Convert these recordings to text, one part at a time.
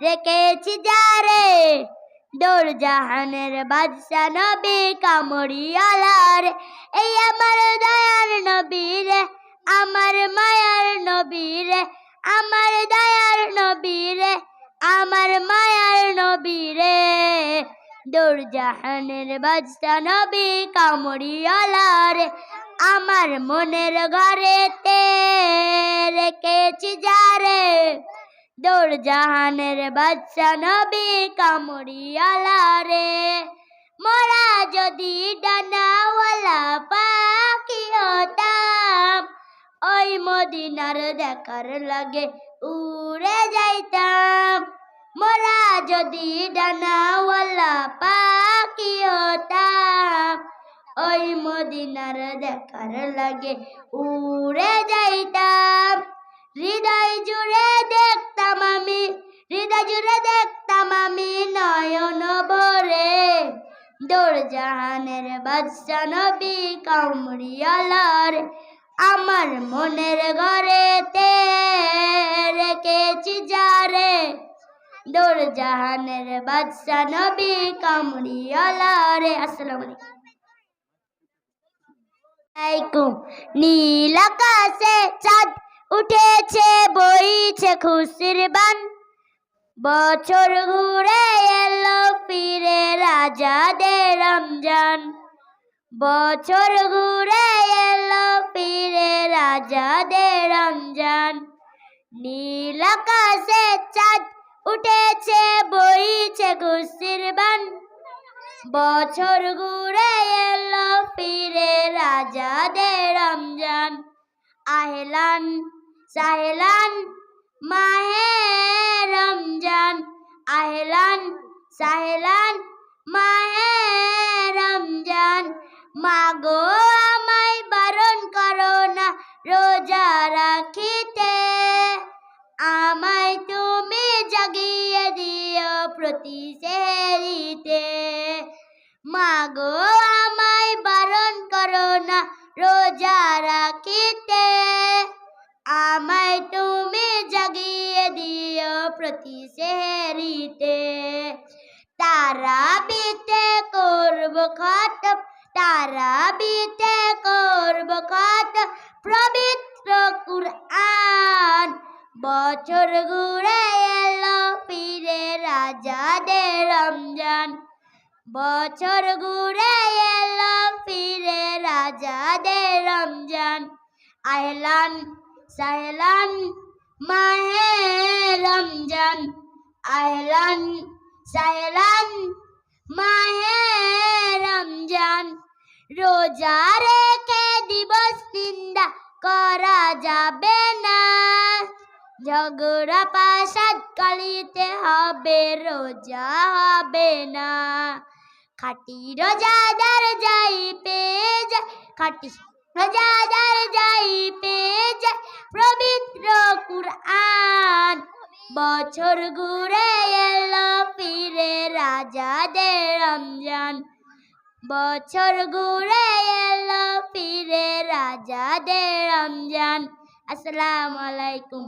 রেখেছি যারে। দৌড় জাহানের বাদশা নবী কামড়িয়ালার এই আমার দয়ার নবী রে আমার মায়ার নবী রে আমার দয়ার নবী রে আমার মায়ার নবী রে দৌড় জাহানের বাদশা নবী কামড়িয়ালার আমার মনের ঘরেতে রেখেছি যারে। দৌড় জাহানের বাচ্চা নবী কামড়িয়ালা রে। মোরা যদি ডানাওয়ালা পাখি হতাম, ওই মদিনার দেখার লাগে উড়ে যাইতাম। মোরা যদি ডানাওয়ালা পাখি হতাম, ওই মদিনার দেখার লাগে উড়ে যাইতাম। জাহানের বাদশা নবী কামড়িয়ালার, আমার মনের ঘরেতে রেখেছি যারে। দোর জাহানের বাদশা নবী কামড়িয়ালারে, আসসালামু আলাইকুম। নীল আকাশে চাঁদ উঠেছে, বইছে খুশির বান। বছর ঘুরে এলো ফিরে রাজাদের রমজান। বছর ঘুরে এলো ফিরে রাজাদের রমজান। নীল আকাশে চাঁদ উঠেছে, বইছে খুশির বান। বছর ঘুরে এলো ফিরে রাজাদের রমজান। আহলান, সাহেলান রমজান, আহলান সাহেলান, মাহে রমজান। মাগো আমায় বারণ করো না, রোজা রাখিতে। আমায় তুমি জাগিয়ে দিও প্রতি সেহরিতে মাগো আমায় বারণ করো না, রোজা রাখিতে। আমায় তুমি প্রতি সেহরিতে তারা বিতে করব খতম, তারা বিতে করব খতম। পবিত্র কুরআন বছর ঘুরে এলো ফিরে রাজাদের রমজান। বছর ঘুরে এলো ফিরে রাজাদের রমজান। আহলান সাহলান মাহে রমজান আহলান সাহলান মাহে রমজান। রোজা রেখে দিবস নিন্দা করা যাবে না। ঝগড়া পাশাদ কালিতে হবে, রোজা হবে না। খাটি রোজাদার যাই পেয়ে যায়, খাটি যাই পেয়ে যায়। পবিত্র কুরআন বছর ঘুরে এলো, ফিরে রাজাদের রমজান বছর ঘুরে এলো, ফিরে রাজাদের রমজান। আসসালামু আলাইকুম।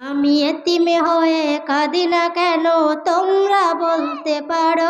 আমি এতিমে হয়ে কাঁদি না কেন? তোমরা বলতে পারো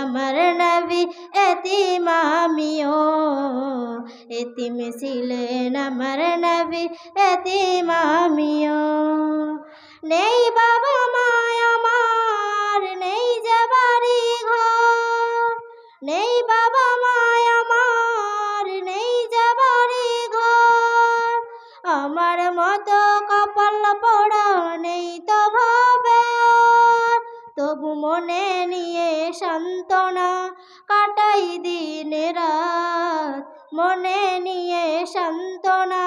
আমার নবী এতিম আমিও। এতিম ছিলেন আমার নবী এতিম আমিও। নেই বাবা সান্ত্বনা কাটাই দিন রাত। মনে নিয়ে সান্ত্বনা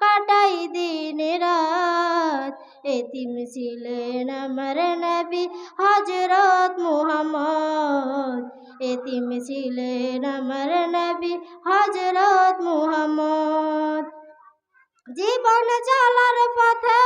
কাটাই দিন রাত। এতিম ছিলেন আমার নবী হজরত মুহাম্মদ। এতিম ছিলেন আমার নবী হজরত মুহাম্মদ। জীবন চলার পথে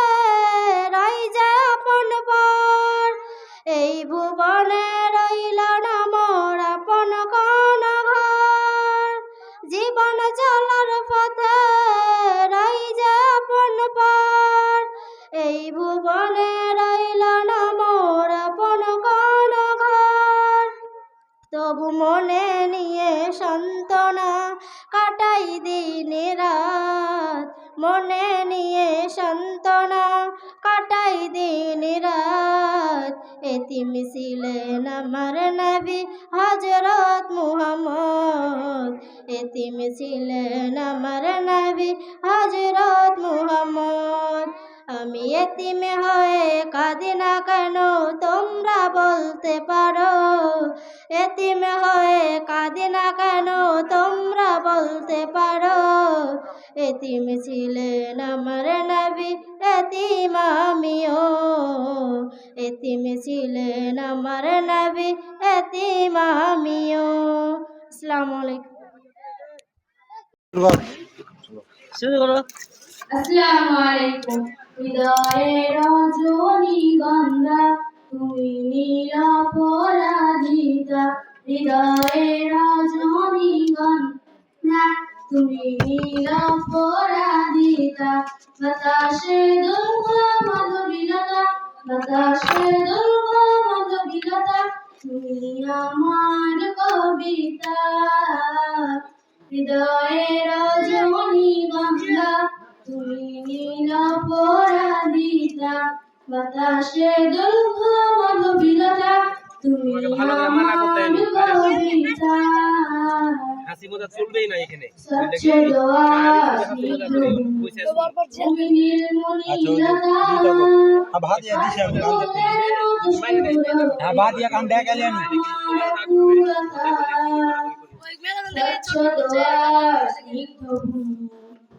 মনে নিয়ে সান্ত্বনা কাটাই দিন রাত। মনে নিয়ে সান্ত্বনা কাটাই দিন রাত। এতিম ছিলেন আমার নবী হজরত মুহাম্মদ। এতিম ছিলেন আমার নবী হজরত মুহাম্মদ। আমি এতিমে হয়ে কাঁদি না কেন? তোমরা বলতে পারো এতিমে হয়ে কাঁদি না কেন? তোমরা বলতে পারো এতিম ছিলেন আমার নবী এতিম আমিও। এতিম ছিলেন আমার নবী এতিম আমিও। আসসালামু আলাইকুম। শুরু করো। আসসালামু আলাইকুম। হৃদয়ের রজনী গন্ধা তুমি নীল পরাজিতা হৃদয়ের রজনী গন্ধা তুমি নীল পরাজিতা বাতাসে দুর্গ মধুবিলতা, বাতাসে দুর্গ মধুবিলতা, তুমি আমার কবিতা। হৃদয়ের বাতাসে মধুবিলতা তুমি আমার কবিতা। হাসি মজা চলবেই না এখানে। স্বচ্ছ দোয়া তুমি দেখা গেলেন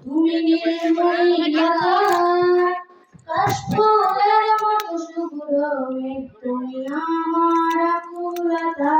তুমি নির্মলীলতা কাশফুলের মতো শুভ্র তুমি আমার আকুলতা।